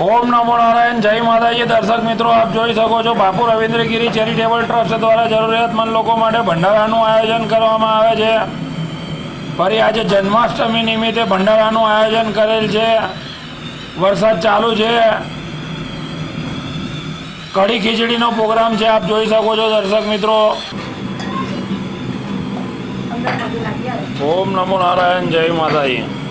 ઓમ નમો નારાયણ, જય માતાજી. દર્શક મિત્રો, આપ જોઈ શકો છો બાપુ રવિન્દ્રગીરી ચેરિટેબલ ટ્રસ્ટ દ્વારા જરૂરિયાતમંદ લોકો માટે ભંડારાનું આયોજન કરવામાં આવે છે. ફરી આજે જન્માષ્ટમી નિમિત્તે ભંડારાનું આયોજન કરેલ છે. વરસાદ ચાલુ છે. કઢી ખીચડીનો પ્રોગ્રામ છે, આપ જોઈ શકો છો દર્શક મિત્રો. ઓમ નમો નારાયણ, જય માતાજી.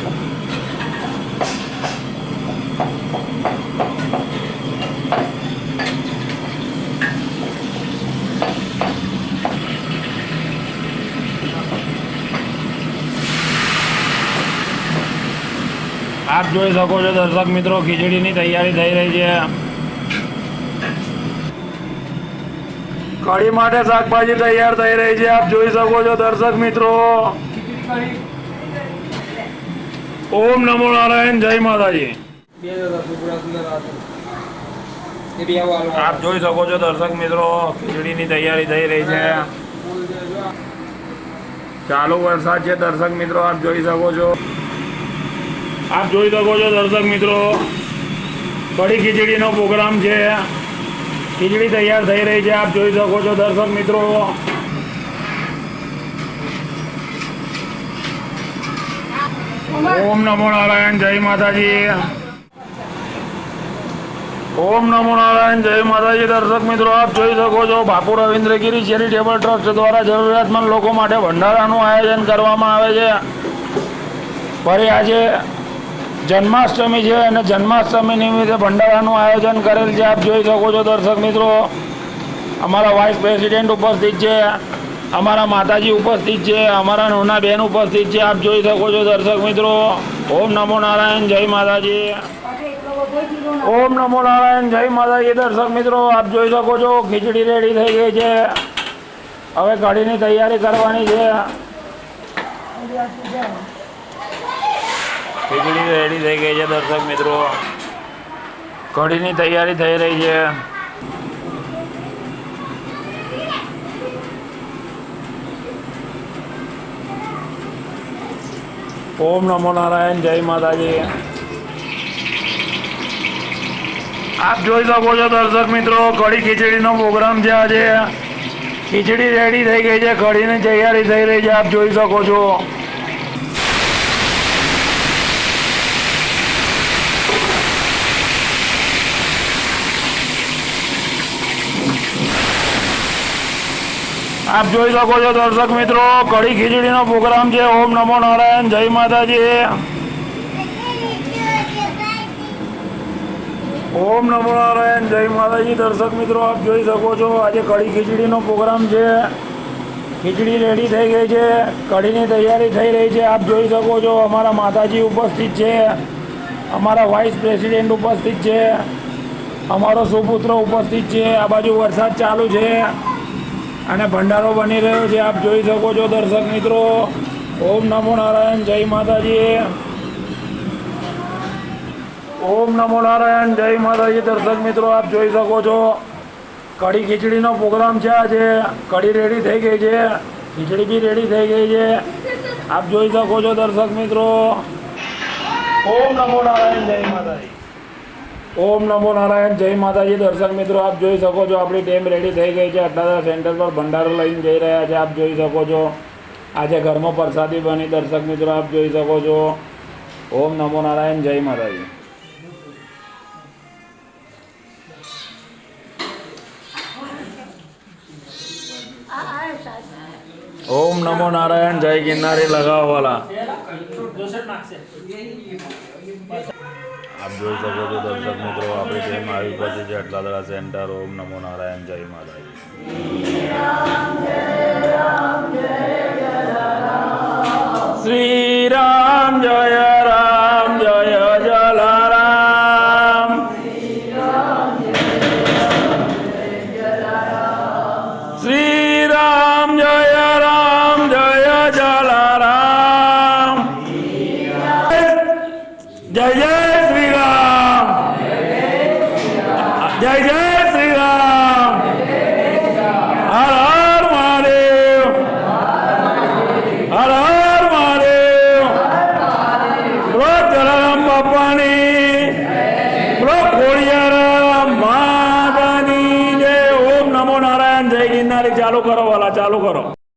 આપ જોઈ શકો છો દર્શક મિત્રો, ખીચડીની તૈયારી થઈ રહી છે. કઢી માટે શાકભાજી તૈયાર થઈ રહી છે, આપ જોઈ શકો છો દર્શક મિત્રો. ઓમ નમો નારાયણ, જય માતાજી. આપ જોઈ શકો છો દર્શક મિત્રો, ખીચડીની તૈયારી થઈ રહી છે. ચાલુ વરસાદ છે દર્શક મિત્રો, આપ જોઈ શકો છો. આપ જોઈ શકો છો દર્શક મિત્રો, કઢી ખીચડીનો પ્રોગ્રામ છે. ખીચડી તૈયાર થઈ રહી છે, આપ જોઈ શકો છો દર્શક મિત્રો. ઓમ નમો નારાયણ, જય માતાજી. ઓમ નમો નારાયણ, જય માતાજી. દર્શક મિત્રો, આપ જોઈ શકો છો બાપુ રવિન્દ્રગીરી ચેરિટેબલ ટ્રસ્ટ દ્વારા જરૂરિયાતમંદ લોકો માટે ભંડારાનું આયોજન કરવામાં આવે છે. ફરી આજે જન્માષ્ટમી છે અને જન્માષ્ટમી નિમિત્તે ભંડારાનું આયોજન કરેલ છે. આપ જોઈ શકો છો દર્શક મિત્રો, અમારા વાઇસ પ્રેસિડેન્ટ ઉપસ્થિત છે, અમારા માતાજી ઉપસ્થિત છે, અમારા નાના બેન ઉપસ્થિત છે. આપ જોઈ શકો છો દર્શક મિત્રો, ઓમ નમો નારાયણ, જય માતાજી. ઓમ નમો નારાયણ, જય માતાજી. દર્શક મિત્રો, આપ જોઈ શકો છો, ખીચડી રેડી થઈ ગઈ છે. હવે કઢીની તૈયારી કરવાની છે. ખીચડી રેડી થઈ ગઈ છે, દર્શક મિત્રો. કઢીની તૈયારી થઈ રહી છે. ઓમ નમો નારાયણ, જય માતાજી. આપ જોઈ શકો છો દર્શક મિત્રો કઢી ખીચડીનો પ્રોગ્રામ છે આજે. ખીચડી રેડી થઈ ગઈ છે કઢીની તૈયારી થઈ રહી છે, આપ જોઈ શકો છો. આપ જોઈ શકો છો દર્શક મિત્રો, કઢી ખીચડીનો પ્રોગ્રામ છે. ઓમ નમો નારાયણ, જય માતાજી. ઓમ નમો નારાયણ, જય માતાજી. દર્શક મિત્રો, આપ જોઈ શકો છો, આજે કઢી ખીચડીનો પ્રોગ્રામ છે. ખીચડી રેડી થઈ ગઈ છે. કઢીની તૈયારી થઈ રહી છે. આપ જોઈ શકો છો, અમારા માતાજી ઉપસ્થિત છે. અમારા વાઇસ પ્રેસિડેન્ટ ઉપસ્થિત છે. અમારો સુપુત્ર ઉપસ્થિત છે. આ બાજુ વરસાદ ચાલુ છે. અને ભંડારો બની રહ્યો છે. આપ જોઈ શકો છો દર્શક મિત્રો. ઓમ નમો નારાયણ, જય માતાજી. ઓમ નમો નારાયણ, જય માતાજી. દર્શક મિત્રો, આપ જોઈ શકો છો. કઢી ખીચડીનો પ્રોગ્રામ છે આજે. કઢી રેડી થઈ ગઈ છે. ખીચડી બી રેડી થઈ ગઈ છે. આપ જોઈ શકો છો દર્શક મિત્રો. ઓમ નમો નારાયણ, જય માતાજી. ઓમ નમો નારાયણ, જય માતાજી, દર્શક મિત્રો, આપ જોઈ શકો છો, આપણી ટીમ રેડી થઈ ગઈ છે. અટલાદા સેન્ટર પર ભંડારો લઈને જઈ રહ્યા છે, આપ જોઈ શકો છો. આજે ઘરમાં પ્રસાદી બની, દર્શક મિત્રો, આપ જોઈ શકો છો. ઓમ નમો નારાયણ, જય માતાજી. ઓમ નમો નારાયણ, જય ગિરનારી લગાવવાલા. આપ જોઈ શકો છો દર્શક મિત્રો, આપણી ટીમ આવી પહોંચી છે અટલાદરા સેન્ટર ઓમ નમો નારાયણ, જય માતાજી. બાપાની. બોલો ખોડિયારામ માતાની જય. ઓમ નમો નારાયણ. જય ગિરનારી. ચાલુ કરો વાલા, ચાલુ કરો.